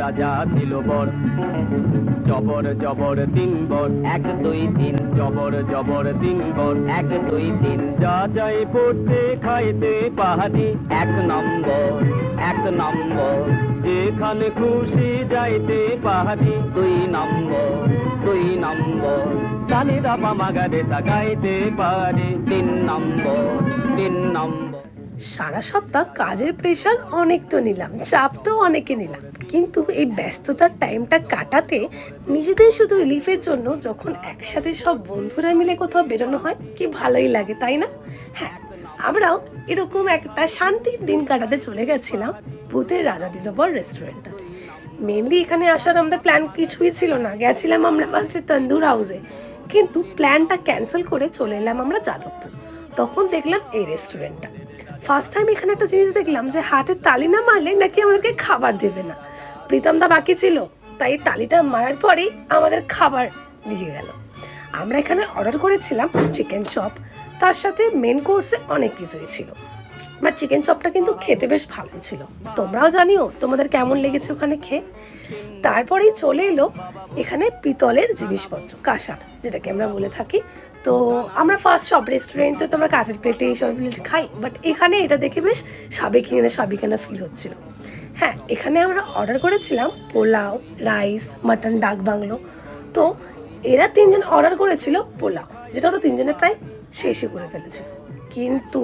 রাজা ছিল বর। জবর জবর তিন বর। এক দুই তিন। জবর জবর তিন বর। এক দুই তিন। যা চাই পড়তে খাইতে পাহাড়ি। এক নম্বর এক নম্বর। যেখানে খুশি যাইতে পাহাড়ি। দুই নম্বর দুই নম্বর। জানি দাপা মাগারে তাকাইতে পারে। তিন নম্বর তিন নম্বর। সারা সপ্তাহ কাজের প্রেশার অনেক তো নিলাম, চাপ তো অনেকে নিলাম। কিন্তু এই ব্যস্ততার টাইমটা কাটাতে নিজেদের শুধু রিলিফের জন্য যখন একসাথে সব বন্ধুরা মিলে কোথাও বেরোনো হয়, কি ভালোই লাগে, তাই না? হ্যাঁ আমরাও এরকম একটা শান্তির দিন কাটাতে চলে গেছিলাম ভূতের রাজা দিলবর রেস্টুরেন্টটাতে মেনলি এখানে আসার আমাদের প্ল্যান কিছুই ছিল না, গেছিলাম আমরা ফার্স্টে তন্দুর হাউসে কিন্তু প্ল্যানটা ক্যান্সেল করে চলে এলাম আমরা যাদবপুর। তখন দেখলাম এই রেস্টুরেন্টটা ফার্স্ট টাইম এখানে একটা জিনিস দেখলাম যে হাতে তালি না মারলে নাকি আমাদেরকে খাবার দেবে না। প্রীতমদা বাকি ছিল, তাই তালিটা মারার পরেই আমাদের খাবার দিয়ে গেল। আমরা এখানে অর্ডার করেছিলাম চিকেন চপ তার সাথে মেন কোর্সে অনেক কিছুই ছিল। বাট চিকেন চপটা কিন্তু খেতে বেশ ভালো ছিল। তোমরাও জানিও তোমাদের কেমন লেগেছে ওখানে খেয়ে। তারপরেই চলে এলো এখানে পিতলের জিনিসপত্র, কাঁসার, যেটাকে আমরা বলে থাকি। তো আমরা ফার্স্ট সব রেস্টুরেন্টে তো আমরা কাঁচের প্লেটে এইসব প্লেট খাই বাট এখানে এটা দেখে বেশ সাবেকিনা সাবেকিনা ফিল হচ্ছিল। হ্যাঁ এখানে আমরা অর্ডার করেছিলাম pulao rice mutton dak bungalow. তো এরা তিনজন অর্ডার করেছিল পোলাও, যেটা ওরা তিনজনে প্রায় শেষই করে ফেলেছিল। কিন্তু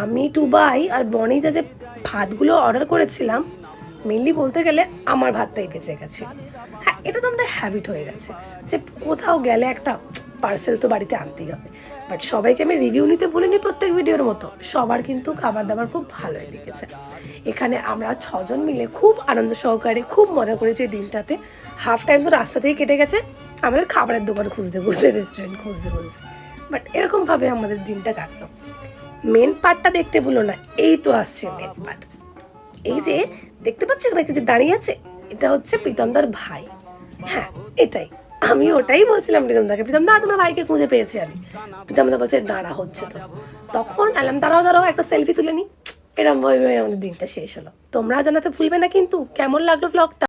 আমি টুবাই আর বনিতে যে ভাতগুলো অর্ডার করেছিলাম মেনলি বলতে গেলে আমার ভাতটাই বেঁচে গেছে। হ্যাঁ এটা তো আমাদের হ্যাবিট হয়ে গেছে যে কোথাও গেলে একটা পার্সেল তো বাড়িতে আনতেই হবে। বাট সবাইকে আমি রিভিউ নিতে বলিনি প্রত্যেক ভিডিওর মতো। সবার কিন্তু খাবার দাবার খুব ভালোই লেগেছে। এখানে আমরা ছজন মিলে খুব আনন্দ সহকারে খুব মজা করেছি দিনটাতে। হাফ টাইম তো রাস্তা থেকে কেটে গেছে। আমাদের খাবারের দোকান খুঁজতে খুঁজতে রেস্টুরেন্ট খুঁজতে খুঁজতে। বাট এরকমভাবে আমাদের দিনটা কাটলো। মেন পার্টটা দেখতে বলো না, এই তো আসছে মেন পার্ট এই যে দেখতে পাচ্ছ নাকি যে দাঁড়িয়ে আছে? এটা হচ্ছে প্রীতমদার ভাই। হ্যাঁ এটাই। আমি ওটাই বলছিলাম প্রীতমদাকে প্রীতমদা তোমার ভাইকে খুঁজে পেয়েছি আমি। প্রীতমদা বলছে, দাঁড়া, হচ্ছে তো। তখন আলাম দাঁড়াও দাঁড়াও, একটা সেলফি তুলে নি। এরম ভাবে আমাদের দিনটা শেষ হলো। তোমরা জানাতে ভুলবে না কিন্তু, কেমন লাগল ব্লগটা